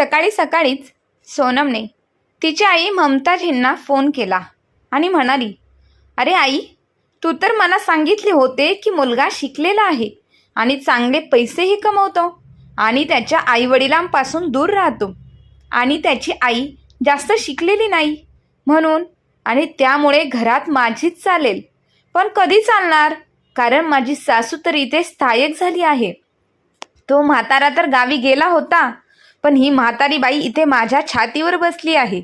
सकाळी सकाळीच सोनमने तिची आई ममताजींना फोन केला आणि म्हणाली अरे आई तू तर मला सांगितले होते की मुलगा शिकलेला आहे आणि चांगले पैसेही कमवतो आणि त्याच्या आईवडिलांपासून दूर राहतो आणि त्याची आई जास्त शिकलेली नाही म्हणून आणि त्यामुळे घरात माझीच चालेल. पण कधी चालणार? कारण माझी सासू तर इथे स्थायक झाली आहे. तो म्हातारा तर गावी गेला होता पण ही म्हातारी बाई इथे माझ्या छातीवर बसली आहे.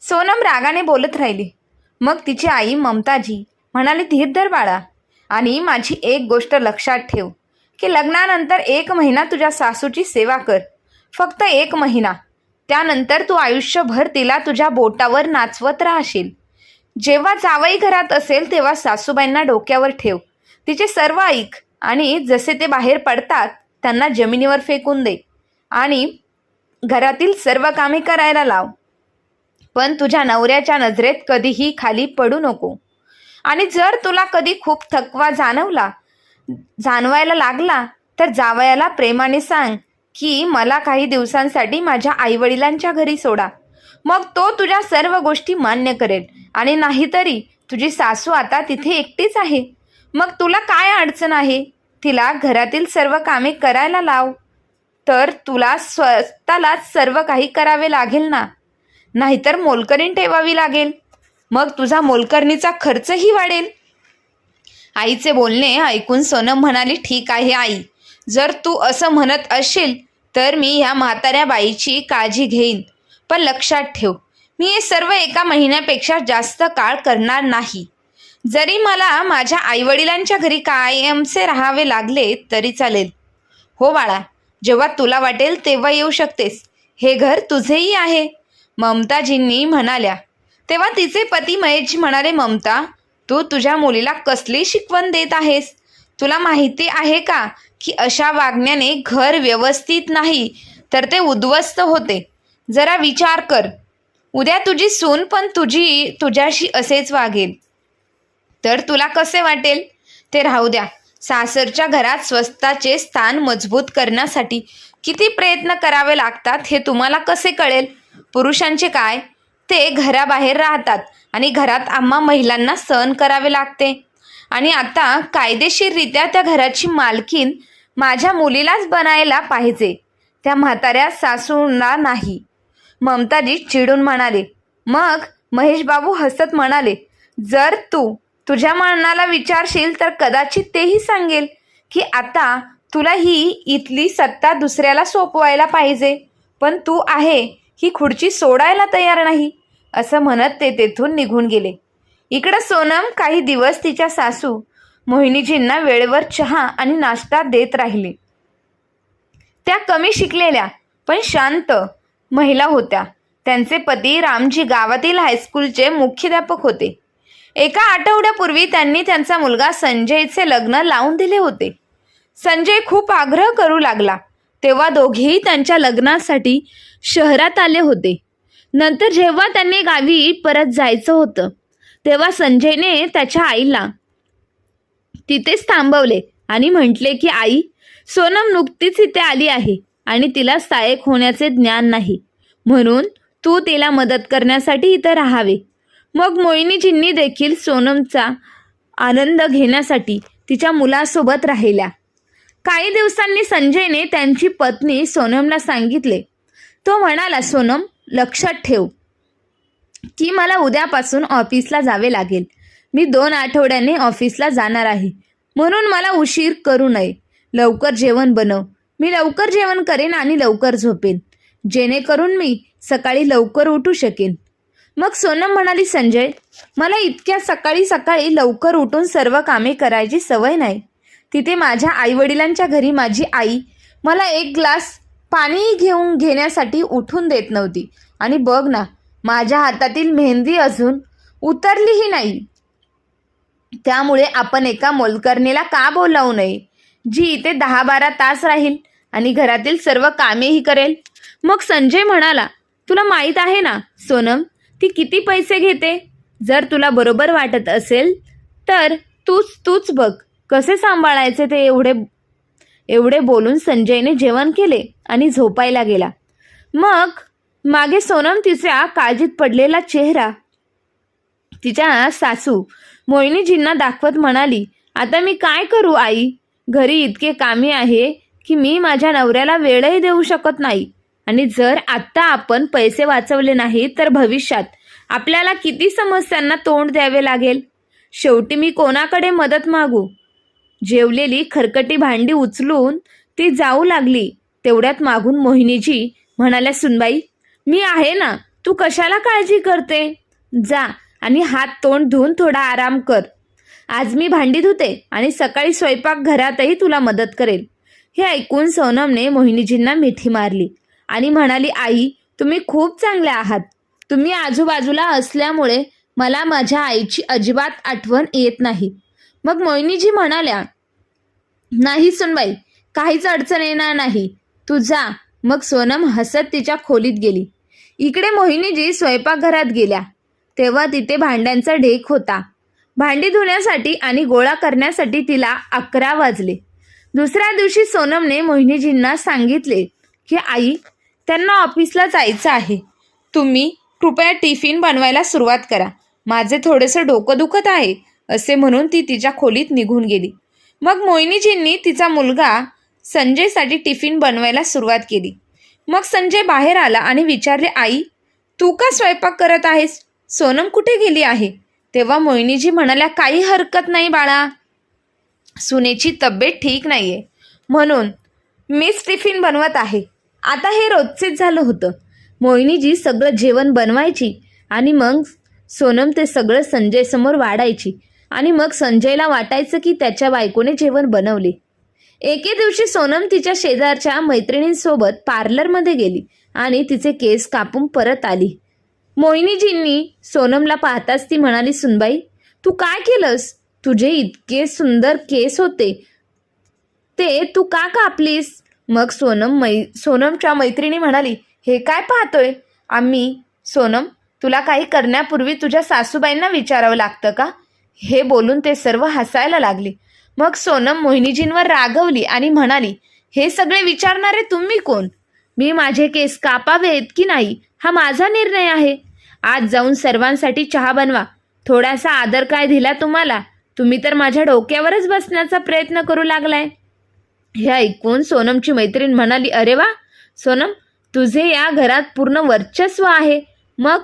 सोनम रागाने बोलत राहिली. मग तिची आई ममताजी म्हणाली धीर धर बाळा. आणि माझी एक गोष्ट लक्षात ठेव की लग्नानंतर एक महिना तुझ्या सासूची सेवा कर. फक्त एक महिना. त्यानंतर तू आयुष्यभर तिला तुझ्या बोटावर नाचवत राहशील. जेव्हा जावई घरात असेल तेव्हा सासूबाईंना डोक्यावर ठेव. तिचे सर्व ऐक आणि जसे ते बाहेर पडतात त्यांना जमिनीवर फेकून दे. आणि घरातील सर्व कामे करायला लाव. पण तुझ्या नवऱ्याच्या नजरेत कधीही खाली पडू नको. आणि जर तुला कधी खूप थकवा जाणवला जाणवायला लागला तर जावयाला प्रेमाने सांग की मला काही दिवसांसाठी माझ्या आईवडिलांच्या घरी सोडा. मग तो तुझ्या सर्व गोष्टी मान्य करेल. आणि नाहीतरी तुझी सासू आता तिथे एकटीच आहे. मग तुला काय अडचण आहे? तिला घरातील सर्व कामे करायला लाव. तर तुला स्वतःलाच सर्व काही करावे लागेल ना? नाहीतर मोलकरीण ठेवावी लागेल. मग तुझा मोलकरणीचा खर्चही वाढेल. आईचे बोलणे ऐकून सोनम म्हणाली ठीक आहे आई. जर तू असं म्हणत असेल तर मी ह्या म्हाताऱ्या बाईची काळजी घेईन. पण लक्षात ठेव मी हे सर्व एका महिन्यापेक्षा जास्त काळ करणार नाही. जरी मला माझ्या आईवडिलांच्या घरी कायमचे राहावे लागले तरी चालेल. हो बाळा जेव्हा तुला वाटेल तेव्हा येऊ शकतेस. हे घर तुझेही आहे. ममताजींनी म्हणाल्या. तेव्हा तिचे पती महेशजी म्हणाले ममता तू तुझ्या मुलीला कसली शिकवण देत आहेस? तुला माहिती आहे का की अशा वागण्याने घर व्यवस्थित नाही तर ते उद्ध्वस्त होते. जरा विचार कर. उद्या तुझी सून पण तुझी तुझ्याशी असेच वागेल. तर तुला कसे वाटेल? ते राहू द्या. सासरच्या घरात स्वस्ताचे स्थान मजबूत करण्यासाठी किती प्रयत्न करावे लागतात हे तुम्हाला कसे कळेल? पुरुषांचे काय? ते घराबाहेर राहतात आणि घरात आम्हा महिलांना सहन करावे लागते. आणि आता कायदेशीररित्या त्या घराची मालकीन माझ्या मुलीलाच बनायला पाहिजे. त्या म्हाताऱ्या सासूंना नाही. ममताजी चिडून म्हणाले मग महेशबाबू हसत म्हणाले जर तू तुझ्या मनाला विचारशील तर कदाचित तेही सांगेल की आता तुला ही इथली सत्ता दुसऱ्याला सोपवायला पाहिजे पण तू आहे ही खुर्ची सोडायला तयार नाही असं म्हणत ते तेथून निघून गेले. इकडं सोनम काही दिवस तिच्या सासू मोहिनीजींना वेळेवर चहा आणि नाश्ता देत राहिली. त्या कमी शिकलेल्या पण शांत महिला होत्या. त्यांचे पती रामजी गावातील हायस्कूलचे मुख्याध्यापक होते. एका आठवड्यापूर्वी त्यांनी त्यांचा मुलगा संजयचे लग्न लावून दिले होते. संजय खूप आग्रह करू लागला. तेव्हा दोघेही त्यांच्या लग्नासाठी शहरात आले होते. नंतर जेव्हा त्यांनी गावी परत जायचं होतं तेव्हा संजयने त्याच्या आईला तिथेच थांबवले आणि म्हटले की आई सोनम नुकतीच इथे आली आहे आणि तिला सहाय्यक होण्याचे ज्ञान नाही. म्हणून तू तिला मदत करण्यासाठी इथं राहावे. मग मोहिनीजींनी देखील सोनमचा आनंद घेण्यासाठी तिच्या मुलासोबत राहिल्या. काही दिवसांनी संजयने त्यांची पत्नी सोनमला सांगितले. तो म्हणाला सोनम लक्षात ठेव की मला उद्यापासून ऑफिसला जावे लागेल. मी दोन आठवड्याने ऑफिसला जाणार आहे. म्हणून मला उशीर करू नये. लवकर जेवण बनव. मी लवकर जेवण करेन आणि लवकर झोपेन. जेणेकरून मी सकाळी लवकर उठू शकेन. मग सोनम म्हणाली संजय मला इतक्या सकाळी सकाळी लवकर उठून सर्व कामे करायची सवय नाही. तिथे माझ्या आईवडिलांच्या घरी माझी आई मला एक ग्लास पाणी घेऊन घेण्यासाठी उठून देत नव्हती. आणि बघ ना माझ्या हातातील मेहंदी अजून उतरलीही नाही. त्यामुळे आपण एका मोलकरणीला का बोलावू नये? जी इथे दहा बारा तास राहील आणि घरातील सर्व कामेही करेल. मग संजय म्हणाला तुला माहीत आहे ना सोनम ती किती पैसे घेते? जर तुला बरोबर वाटत असेल तर तूच तूच बघ. कसे सांभाळायचे ते एवढे एवढे बोलून संजयने जेवण केले आणि झोपायला गेला. मग मागे सोनम तिच्या काळजीत पडलेला चेहरा तिच्या सासू मोहिनीजींना दाखवत म्हणाली आता मी काय करू आई? घरी इतके कामे आहे की मी माझ्या नवऱ्याला वेळही देऊ शकत नाही. आणि जर आत्ता आपण पैसे वाचवले नाही तर भविष्यात आपल्याला किती समस्यांना तोंड द्यावे लागेल? शेवटी मी कोणाकडे मदत मागू? जेवलेली खरकटी भांडी उचलून ती जाऊ लागली तेवढ्यात मागून मोहिनीजी म्हणाल्या सुनबाई मी आहे ना तू कशाला काळजी करते? जा आणि हात तोंड धुवून थोडा आराम कर. आज मी भांडी धुते आणि सकाळी स्वयंपाक घरातही तुला मदत करेल. हे ऐकून सोनमने मोहिनीजींना मिठी मारली. आणि म्हणाली आई तुम्ही खूप चांगल्या आहात. तुम्ही आजूबाजूला असल्यामुळे मला माझ्या आईची अजिबात आठवण येत नाही. मग मोहिनीजी म्हणाल्या नाही सुनबाई काहीच अडचण येणार नाही. तू जा. मग सोनम हसत तिच्या खोलीत गेली. इकडे मोहिनीजी स्वयंपाकघरात गेल्या. तेव्हा तिथे भांड्यांचा ढेक होता. भांडी धुण्यासाठी आणि गोळा करण्यासाठी तिला अकरा वाजले. दुसऱ्या दिवशी सोनमने मोहिनीजींना सांगितले की आई त्यांना ऑफिसला जायचं आहे. तुम्ही कृपया टिफिन बनवायला सुरुवात करा. माझे थोडेसं डोकं दुखत आहे असे म्हणून ती तिच्या खोलीत निघून गेली. मग मोहिनीजींनी तिचा मुलगा संजयसाठी टिफिन बनवायला सुरुवात केली. मग संजय बाहेर आला आणि विचारले आई तू का स्वयंपाक करत आहेस? सोनम कुठे गेली आहे? तेव्हा मोहिनीजी म्हणाल्या काही हरकत नाही बाळा. सुनेची तब्येत ठीक नाही आहे म्हणून मीच टिफिन बनवत आहे. आता हे रोजचेच झालं होतं. मोहिनीजी सगळं जेवण बनवायची आणि मग सोनम ते सगळं संजयसमोर वाढायची. आणि मग संजयला वाटायचं की त्याच्या बायकोने जेवण बनवले. एके दिवशी सोनम तिच्या शेजारच्या मैत्रिणींसोबत पार्लरमध्ये गेली आणि तिचे केस कापून परत आली. मोहिनीजींनी सोनमला पाहताच ती म्हणाली सुनबाई तू काय केलंस? तुझे इतके सुंदर केस होते. ते तू का कापलीस? मग सोनम मै सोनमच्या मैत्रिणी म्हणाली हे काय पाहतोय? आम्ही सोनम तुला काही करण्यापूर्वी तुझ्या सासूबाईंना विचारावं लागतं का? हे बोलून ते सर्व हसायला लागले. मग सोनम मोहिनीजींवर रागवली आणि म्हणाली हे सगळे विचारणारे तुम्ही कोण? मी माझे केस कापावेत की नाही हा माझा निर्णय आहे. आज जाऊन सर्वांसाठी चहा बनवा. थोडासा आदर काय दिला तुम्हाला? तुम्ही तर माझ्या डोक्यावरच बसण्याचा प्रयत्न करू लागलाय. हे ऐकून सोनमची मैत्रीण म्हणाली अरे वा सोनम तुझे या घरात पूर्ण वर्चस्व आहे. मग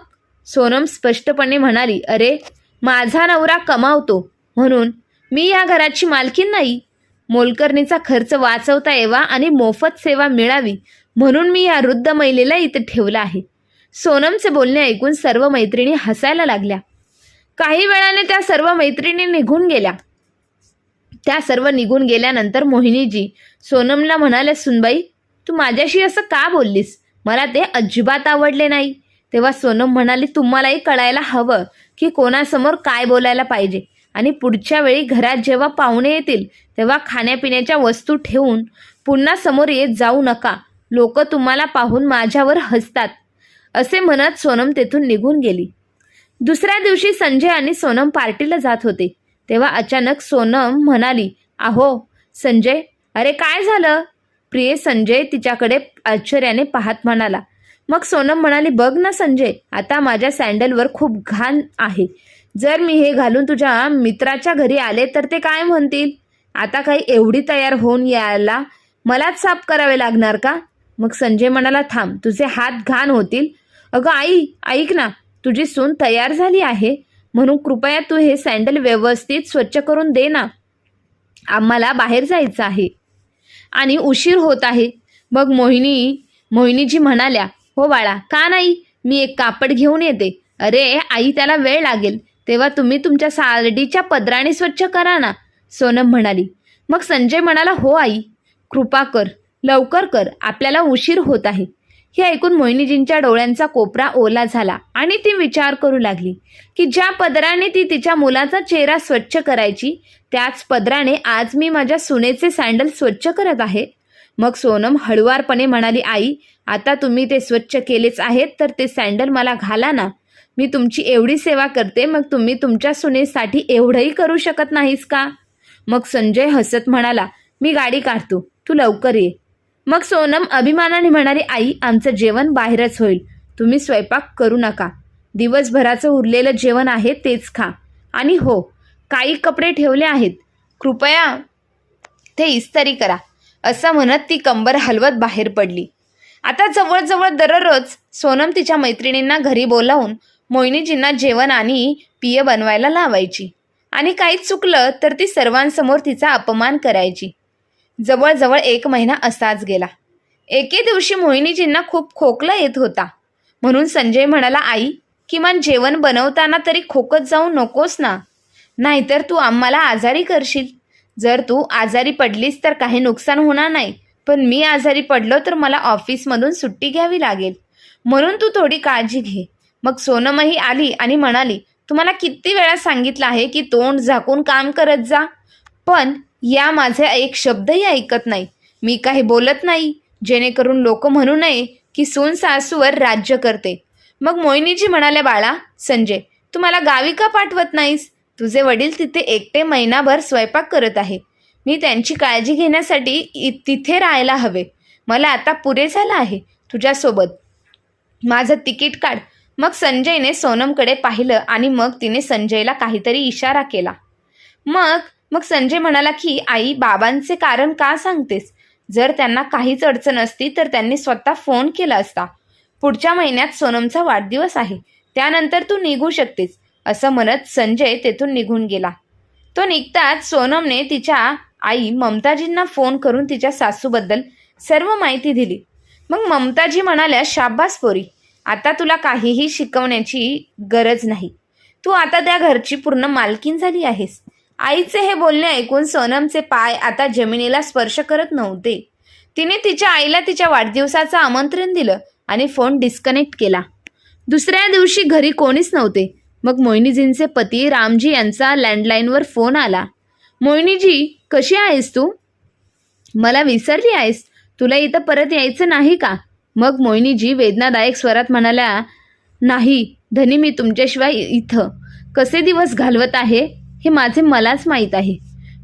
सोनम स्पष्टपणे म्हणाली अरे माझा नवरा कमावतो म्हणून मी या घराची मालकीन नाही. मोलकरणीचा खर्च वाचवता यावा आणि मोफत सेवा मिळावी म्हणून मी या वृद्ध महिलेला इथे ठेवलं आहे. सोनमचे बोलणे ऐकून सर्व मैत्रिणी हसायला लागल्या. काही वेळाने त्या सर्व मैत्रिणी निघून गेल्या. त्या सर्व निघून गेल्यानंतर मोहिनीजी सोनमला म्हणाल्या सुनबाई तू माझ्याशी असं का बोललीस? मला ते अजिबात आवडले नाही. तेव्हा सोनम म्हणाली तुम्हालाही कळायला हवं की कोणासमोर काय बोलायला पाहिजे. आणि पुढच्या वेळी घरात जेव्हा पाहुणे येतील तेव्हा खाण्यापिण्याच्या वस्तू ठेवून पुन्हा समोर येत जाऊ नका. लोक तुम्हाला पाहून माझ्यावर हसतात. असे म्हणत सोनम तेथून निघून गेली. दुसऱ्या दिवशी संजय आणि सोनम पार्टीला जात होते. तेव्हा अचानक सोनम म्हणाली आहो संजय अरे काय झालं? प्रिय संजय तिच्याकडे आश्चर्याने पाहत म्हणाला. मग सोनम म्हणाली बघ ना संजय आता माझ्या सँडलवर खूप घाण आहे. जर मी हे घालून तुझ्या मित्राच्या घरी आले तर ते काय म्हणतील? आता काही एवढी तयार होऊन यायला मलाच साफ करावे लागणार का? मग संजय म्हणाला थांब तुझे हात घाण होतील. अगं आई ऐक ना तुझी सून तयार झाली आहे. म्हणून कृपया तू हे सँडल व्यवस्थित स्वच्छ करून दे ना. आम्हाला बाहेर जायचं आहे. आणि उशीर होत आहे. मग मोहिनी मोहिनीजी म्हणाल्या हो बाळा का नाही? मी एक कापड घेऊन येते. अरे आई त्याला वेळ लागेल. तेव्हा तुम्ही तुमच्या सारडीच्या पदराने स्वच्छ करा ना सोनम म्हणाली. मग संजय म्हणाला हो आई कृपा कर. लवकर कर. आपल्याला उशीर होत आहे. हे ऐकून मोहिनीजींच्या डोळ्यांचा कोपरा ओला झाला आणि ती विचार करू लागली की ज्या पदराने ती तिच्या मुलाचा चेहरा स्वच्छ करायची त्याच पदराने आज मी माझ्या सुनेचे सँडल स्वच्छ करत आहे. मग सोनम हळुवारपणे म्हणाली आई आता तुम्ही ते स्वच्छ केलेच आहेत तर ते सँडल मला घाला ना. मी तुमची एवढी सेवा करते मग तुम्ही तुमच्या सुनेसाठी एवढंही करू शकत नाहीस का? मग संजय हसत म्हणाला मी गाडी काढतो. तू लवकर ये. मग सोनम अभिमानाने म्हणाली आई आमचं जेवण बाहेरच होईल. तुम्ही स्वयंपाक करू नका. दिवसभराचं उरलेलं जेवण आहे तेच खा. आणि हो काही कपडे ठेवले आहेत. कृपया ते इस्तरी करा. असं म्हणत ती कंबर हलवत बाहेर पडली. आता जवळजवळ दररोज सोनम तिच्या मैत्रिणींना घरी बोलावून मोहिनीजींना जेवण आणि पिय बनवायला लावायची. आणि काही चुकलं तर ती सर्वांसमोर तिचा अपमान करायची. जवळजवळ एक महिना असाच गेला. एके दिवशी मोहिनीजींना खूप खोकला येत होता. म्हणून संजय म्हणाला आई किमान जेवण बनवताना तरी खोकत जाऊ नकोस ना. नाहीतर तू आम्हाला आजारी करशील. जर तू आजारी पडलीस तर काही नुकसान होणार नाही. पण मी आजारी पडलो तर मला ऑफिसमधून सुट्टी घ्यावी लागेल. म्हणून तू थोडी काळजी घे. मग सोनमही आली आणि म्हणाली तुम्हाला किती वेळा सांगितलं आहे की तोंड झाकून काम करत जा. पण या माझे एक शब्दही ऐकत नाही. मी काही बोलत नाही जेणेकरून लोक म्हणू नये की सून सासूवर राज्य करते. मग मोहिनीजी म्हणाल्या बाळा संजय तू मला गावी का पाठवत नाहीस? तुझे वडील तिथे एकटे महिनाभर स्वयंपाक करत आहे. मी त्यांची काळजी घेण्यासाठी इ- तिथे राहायला हवे. मला आता पुरे झालं आहे तुझ्यासोबत. माझं तिकीट काढ. मग संजयने सोनमकडे पाहिलं आणि मग तिने संजयला काहीतरी इशारा केला. मग मग संजय म्हणाला की आई बाबांचे कारण का सांगतेस? जर त्यांना काहीच अडचण असती तर त्यांनी स्वतः फोन केला असता. पुढच्या महिन्यात सोनमचा वाढदिवस आहे. त्यानंतर तू निघू शकतेस. असं म्हणत संजय तेथून निघून गेला. तो निघताच सोनमने तिच्या आई ममताजींना फोन करून तिच्या सासूबद्दल सर्व माहिती दिली. मग ममताजी म्हणाल्या शाबास पोरी आता तुला काहीही शिकवण्याची गरज नाही. तू आता त्या घरची पूर्ण मालकीन झाली आहेस. आईचे हे बोलणे ऐकून सोनमचे पाय आता जमिनीला स्पर्श करत नव्हते. तिने तिच्या आईला तिच्या वाढदिवसाचं आमंत्रण दिलं आणि फोन डिस्कनेक्ट केला. दुसऱ्या दिवशी घरी कोणीच नव्हते. मग मोहिनीजींचे पती रामजी यांचा लँडलाईनवर फोन आला. मोहिनीजी कशी आहेस तू? मला विसरली आहेस. तुला इथं परत यायचं नाही का? मग मोहिनीजी वेदनादायक स्वरात म्हणाल्या नाही धनी मी तुमच्याशिवाय इथं. कसे दिवस घालवत आहे? हे माझे मलाच माहीत आहे.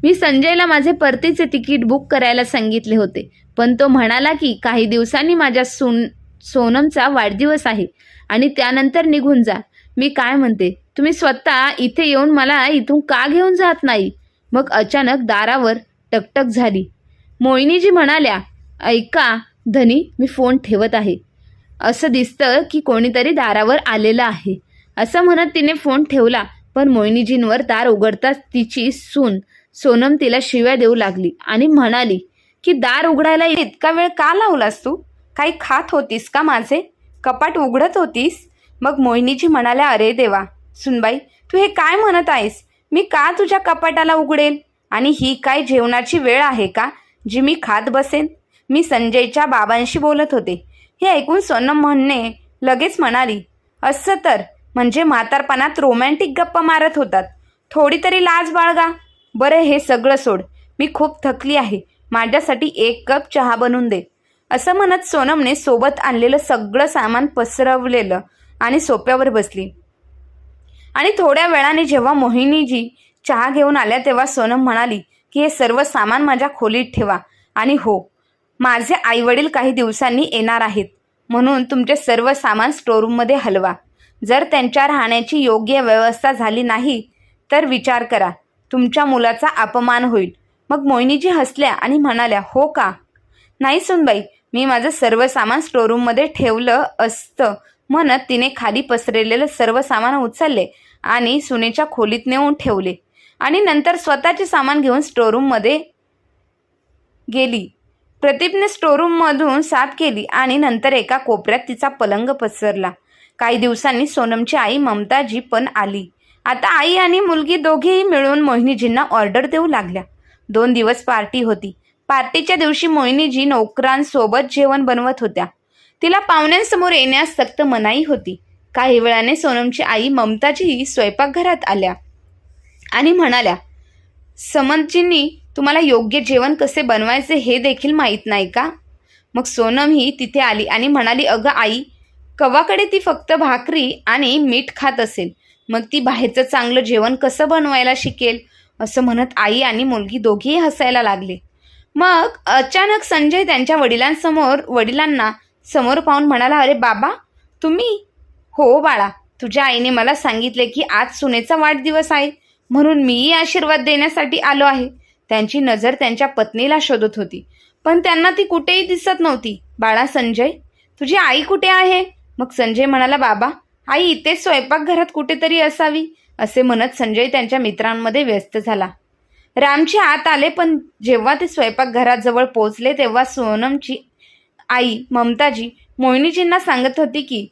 मी संजयला माझे परतीचे तिकीट बुक करायला सांगितले होते. पण तो म्हणाला की काही दिवसांनी माझ्या सोन सोनमचा वाढदिवस आहे आणि त्यानंतर निघून जा. मी काय म्हणते तुम्ही स्वतः इथे येऊन मला इथून का घेऊन जात नाही? मग अचानक दारावर टकटक झाली. मोहिनीजी म्हणाल्या ऐका धनी मी फोन ठेवत आहे. असं दिसतं की कोणीतरी दारावर आलेलं आहे. असं म्हणत तिने फोन ठेवला. पण मोहिनीजींवर दार उघडताच तिची सून सोनम तिला शिव्या देऊ लागली आणि म्हणाली की दार उघडायला इतका वेळ का लावलास तू? काही खात होतीस का माझे? कपाट उघडत होतीस? मग मोहिनीजी म्हणाल्या अरे देवा सुनबाई तू हे काय म्हणत आहेस? मी का तुझ्या कपाटाला उघडेल? आणि ही काय जेवणाची वेळ आहे का जी मी खात बसेन? मी संजयच्या बाबांशी बोलत होते. हे ऐकून सोनम म्हणणे लगेच म्हणाली असं तर म्हणजे म्हातारपणात रोमॅन्टिक गप्पा मारत होतात. थोडी तरी लाज बाळगा. बरं हे सगळं सोड. मी खूप थकली आहे. माझ्यासाठी एक कप चहा बनवून दे. असं म्हणत सोनमने सोबत आणलेलं सगळं सामान पसरवलेलं आणि सोप्यावर बसली. आणि थोड्या वेळाने जेव्हा मोहिनीजी चहा घेऊन आल्या तेव्हा सोनम म्हणाली की हे सर्व सामान माझ्या खोलीत ठेवा. आणि हो माझे आईवडील काही दिवसांनी येणार आहेत. म्हणून तुमचे सर्व सामान स्टोरूममध्ये हलवा. जर त्यांच्या राहण्याची योग्य व्यवस्था झाली नाही तर विचार करा. तुमच्या मुलाचा अपमान होईल. मग मोहिनीजी हसल्या आणि म्हणाल्या हो का? नाही सुनबाई मी माझं सर्व सामान स्टोरूममध्ये ठेवलं असतं. म्हणत तिने खाली पसरलेलं सर्व सामान उचलले आणि सुनेच्या खोलीत नेऊन ठेवले. आणि नंतर स्वतःचे सामान घेऊन स्टोरूममध्ये गेली. प्रदीपने स्टोरूममधून साथ केली आणि नंतर एका कोपऱ्यात तिचा पलंग पसरला. काही दिवसांनी सोनमची आई ममताजी पण आली. आता आई आणि मुलगी दोघेही मिळून मोहिनीजींना ऑर्डर देऊ लागल्या. दोन दिवस पार्टी होती. पार्टीच्या दिवशी मोहिनीजी नोकरांसोबत जेवण बनवत होत्या. तिला पाहुण्यांसमोर येण्यास सक्त मनाई होती. काही वेळाने सोनमची आई ममताजीही स्वयंपाकघरात आल्या आणि म्हणाल्या समंतजींनी तुम्हाला योग्य जेवण कसे बनवायचे हे देखील माहीत नाही का? मग सोनम ही तिथे आली आणि म्हणाली अगं आई कवाकडे ती फक्त भाकरी आणि मीठ खात असेल. मग ती बाहेरचं चांगलं जेवण कसं बनवायला शिकेल? असं म्हणत आई आणि मुलगी दोघीही हसायला लागले. मग अचानक संजय त्यांच्या वडिलांसमोर वडिलांना समोर पाहून म्हणाला अरे बाबा तुम्ही? हो बाळा तुझ्या आईने मला सांगितले की आज सुनेचा वाढदिवस आहे म्हणून मीही आशीर्वाद देण्यासाठी आलो आहे. त्यांची नजर त्यांच्या पत्नीला शोधत होती. पण त्यांना ती कुठेही दिसत नव्हती. बाळा संजय तुझी आई कुठे आहे? मग संजय म्हणाला बाबा आई इथे स्वयंपाकघरात कुठेतरी असावी असे म्हणत संजय त्यांच्या मित्रांमध्ये व्यस्त झाला. रामची आत आले पण जेव्हा ते स्वयंपाकघराजवळ पोहोचले तेव्हा सोनमची आई ममताजी मोहिनीजींना सांगत होती की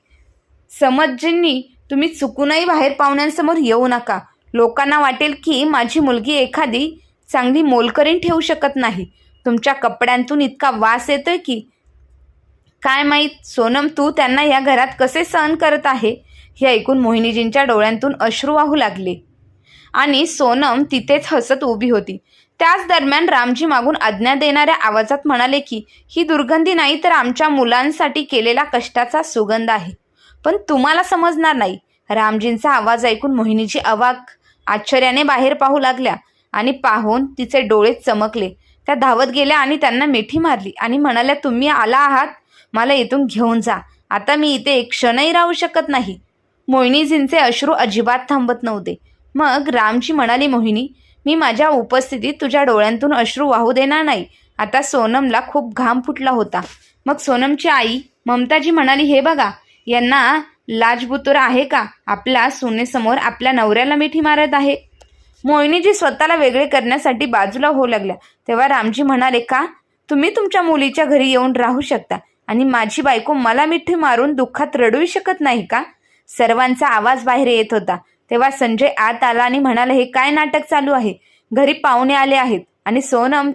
समजजींनी तुम्ही चुकूनही बाहेर पाहुण्यांसमोर येऊ नका. लोकांना वाटेल की माझी मुलगी एखादी चांगली मोलकरीण ठेवू शकत नाही. तुमच्या कपड्यांतून इतका वास येतोय की काय माहीत? सोनम तू त्यांना या घरात कसे सहन करत आहे? हे ऐकून मोहिनीजींच्या डोळ्यांतून अश्रू वाहू लागले. आणि सोनम तिथेच हसत उभी होती. त्याच दरम्यान रामजी मागून आज्ञा देणाऱ्या आवाजात म्हणाले की ही दुर्गंधी नाही तर आमच्या मुलांसाठी केलेला कष्टाचा सुगंध आहे. पण तुम्हाला समजणार नाही. रामजींचा आवाज ऐकून मोहिनीजी अवाक आश्चर्याने बाहेर पाहू लागल्या आणि पाहून तिचे डोळे चमकले. त्या धावत गेल्या आणि त्यांना मिठी मारली आणि म्हणाल्या तुम्ही आला आहात? मला इथून घेऊन जा. आता मी इथे एक क्षणही राहू शकत नाही. मोहिनीजींचे अश्रू अजिबात थांबत नव्हते. मग रामजी म्हणाली मोहिनी मी माझ्या उपस्थितीत तुझ्या डोळ्यांतून अश्रू वाहू देणार नाही. आता सोनमला खूप घाम फुटला होता. मग सोनमची आई ममताजी म्हणाली हे बघा यांना लाजबुतुरा आहे का? आपल्या सुनेसमोर आपल्या नवऱ्याला मिठी मारत आहे. मोहिनीजी स्वतःला वेगळे करण्यासाठी बाजूला होऊ लागल्या. तेव्हा रामजी म्हणाले का? तुम्ही तुमच्या मुलीच्या घरी येऊन राहू शकता. आणि माझी बायको मला मिठी मारून दुःखात रडू शकत नाही का? सर्वांचा आवाज बाहेर येत होता. तेव्हा संजय आत आला आणि म्हणाला हे काय नाटक चालू आहे? घरी पाहुणे आले आहेत आणि सोनम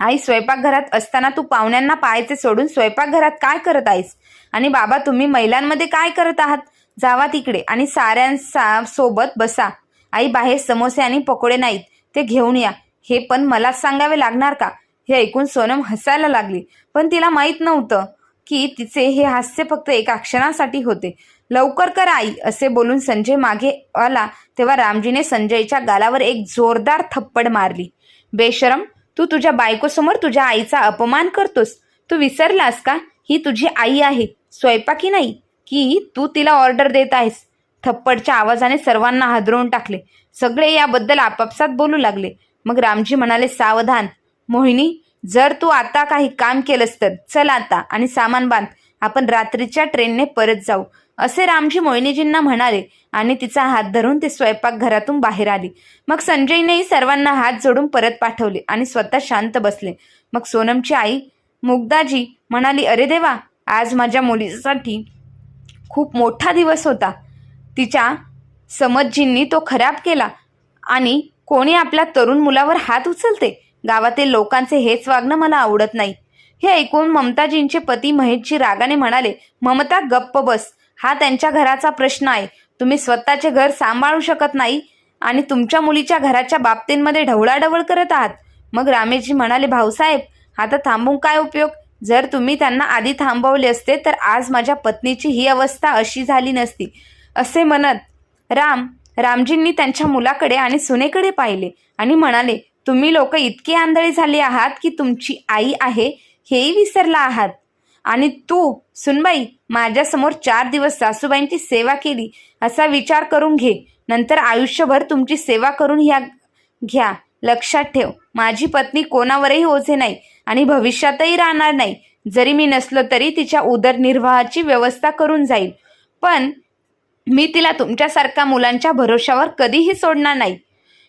आई स्वयंपाकघरात असताना तू पाहुण्यांना पाहायचे सोडून स्वयंपाकघरात काय करत आहेस? आणि बाबा तुम्ही महिलांमध्ये काय करत आहात? जावा तिकडे आणि साऱ्यांसा सोबत बसा. आई बाहेर समोसे आणि पकोडे नाहीत ते घेऊन या. हे पण मलाच सांगावे लागणार का? हे ऐकून सोनम हसायला लागली. पण तिला माहीत नव्हतं की तिचे हे हास्य फक्त एका क्षणासाठी होते. लवकर कर आई असे बोलून संजय मागे आला तेव्हा रामजीने संजयच्या गालावर एक जोरदार थप्पड मारली. बेशरम तू तुझ्या बायकोसमोर तुझ्या आईचा अपमान करतोस. तू विसरलास का? ही तुझी आई आहे. स्वयंपाकी नाही की तू तिला ऑर्डर देत आहेस. थप्पडच्या आवाजाने सर्वांना हादरवून टाकले. सगळे याबद्दल आपापसात बोलू लागले. मग रामजी म्हणाले सावधान मोहिनी जर तू आता काही काम केलंस तर चल आता आणि सामान बांध. आपण रात्रीच्या ट्रेनने परत जाऊ. असे रामजी मोहिनीजींना म्हणाले आणि तिचा हात धरून ते स्वयंपाकघरातून बाहेर आली. मग संजयनेही सर्वांना हात जोडून परत पाठवले आणि स्वतः शांत बसले. मग सोनमची आई मुग्धाजी म्हणाली अरे देवा आज माझ्या मुलीसाठी खूप मोठा दिवस होता. तिच्या समजजींनी तो खराब केला आणि कोणी आपल्या तरुण मुलावर हात उचलते? गावातील लोकांचे हेच वागणं मला आवडत नाही. हे ऐकून ममताजींचे पती महेशजी रागाने म्हणाले ममता गप्प बस. हा त्यांच्या घराचा प्रश्न आहे. तुम्ही स्वतःचे घर सांभाळू शकत नाही आणि तुमच्या मुलीच्या घराच्या बाबतींमध्ये ढवळाढवळ करत आहात. मग रामेशजी म्हणाले भाऊसाहेब आता थांबून काय उपयोग? जर तुम्ही त्यांना आधी थांबवले असते तर आज माझ्या पत्नीची ही अवस्था अशी झाली नसती. असे म्हणत राम रामजींनी त्यांच्या मुलाकडे आणि सुनेकडे पाहिले आणि म्हणाले तुम्ही लोक इतके आंधळी झाले आहात की तुमची आई आहे हेही विसरला आहात. आणि तू सुनबाई माझ्यासमोर चार दिवस सासूबाईंची सेवा केली असा विचार करून घे. नंतर आयुष्यभर तुमची सेवा करून ह्या घ्या. लक्षात ठेव माझी पत्नी कोणावरही ओझे नाही आणि भविष्यातही राहणार नाही. जरी मी नसलो तरी तिच्या उदरनिर्वाहाची व्यवस्था करून जाईल. पण मी तिला तुमच्यासारख्या मुलांच्या भरोशावर कधीही सोडणार नाही.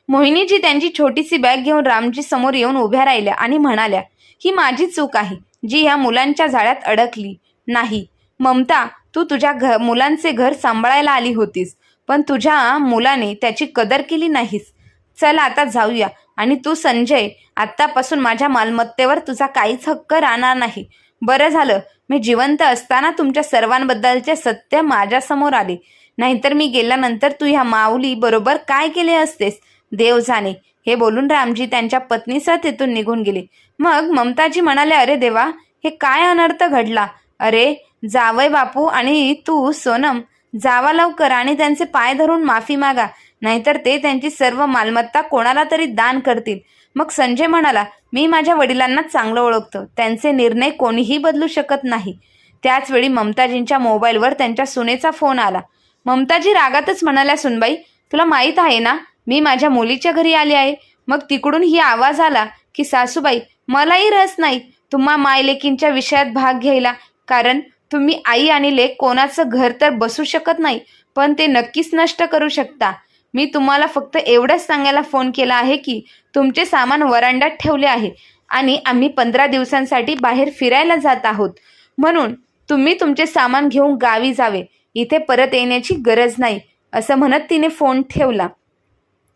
मोहिनीजी त्यांची छोटीशी बॅग घेऊन रामजी समोर येऊन उभ्या राहिल्या आणि म्हणाल्या ही माझी चूक आहे जी ह्या मुलांच्या जाळ्यात अडकली नाही. ममता तू तुझ्या घ मुलांचे घर सांभाळायला आली होतीस पण तुझ्या मुलाने त्याची कदर केली नाहीस. चल आता जाऊया आणि तू संजय आत्तापासून माझ्या मालमत्तेवर तुझा काहीच हक्क राहणार नाही. बरं झालं मी जिवंत असताना तुमच्या सर्वांबद्दलचे सत्य माझ्यासमोर आले. नाहीतर मी गेल्यानंतर तू ह्या माऊली बरोबर काय केले असतेस? देव जाणे हे बोलून रामजी त्यांच्या पत्नीसह तिथून निघून गेले. मग ममताजी म्हणाले अरे देवा हे काय अनर्थ घडला? अरे जावय बापू आणि तू सोनम जावा लवकर आणि त्यांचे पाय धरून माफी मागा नाहीतर ते त्यांची सर्व मालमत्ता कोणाला तरी दान करतील. मग संजय म्हणाला मी माझ्या वडिलांना चांगलं ओळखतो. त्यांचे निर्णय कोणीही बदलू शकत नाही. त्याचवेळी ममताजींच्या मोबाईलवर त्यांच्या सुनेचा फोन आला. ममताजी रागातच म्हणाल्या सुनबाई तुला माहीत आहे ना मी माझ्या मुलीच्या घरी आले आहे. मग तिकडून ही आवाज आला की सासूबाई मलाही रस नाही. तुम्हा मायलेकींच्या विषयात भाग घ्यायला. कारण तुम्ही आई आणि लेक कोणाचं घर तर बसू शकत नाही पण ते नक्कीच नष्ट करू शकता. मी तुम्हाला फक्त एवढंच सांगायला फोन केला आहे की तुमचे सामान वरांड्यात ठेवले आहे आणि आम्ही पंधरा दिवसांसाठी बाहेर फिरायला जात आहोत. म्हणून तुम्ही तुमचे सामान घेऊन गावी जावे. इथे परत येण्याची गरज नाही असं म्हणत तिने फोन ठेवला.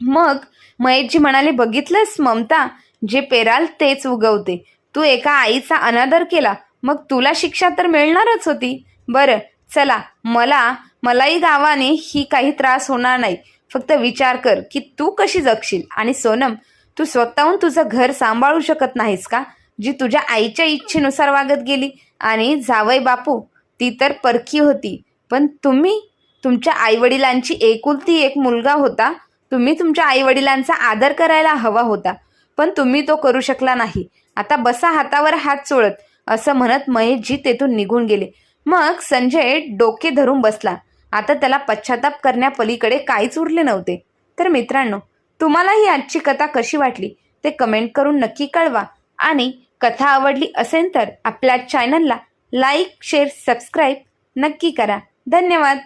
मग महेशजी म्हणाले बघितलंस ममता जे पेराल तेच उगवते. तू एका आईचा अनादर केला मग तुला शिक्षा तर मिळणारच होती. बरं चला मला मलाही गावाने ही काही त्रास होणार नाही. फक्त विचार कर की तू कशी जगशील? आणि सोनम तू स्वतःहून तुझं घर सांभाळू शकत नाहीस का? जी तुझ्या आईच्या इच्छेनुसार वागत गेली. आणि जावई बापू ती तर परकी होती. पण तुम्ही तुमच्या आईवडिलांची एकुलती एक मुलगा होता. तुम्ही तुमच्या आईवडिलांचा आदर करायला हवा होता पण तुम्ही तो करू शकला नाही. आता बसा हातावर हात चोळत असं म्हणत महेशजी तेथून निघून गेले. मग संजय डोके धरून बसला. आता त्याला पश्चाताप करण्यापलीकडे काहीच उरले नव्हते. तर मित्रांनो तुम्हाला ही आजची कथा कशी वाटली? ते कमेंट करून नक्की कळवा. आणि कथा आवडली असेल तर आपल्या चॅनलला लाईक शेअर सबस्क्राईब नक्की करा. धन्यवाद.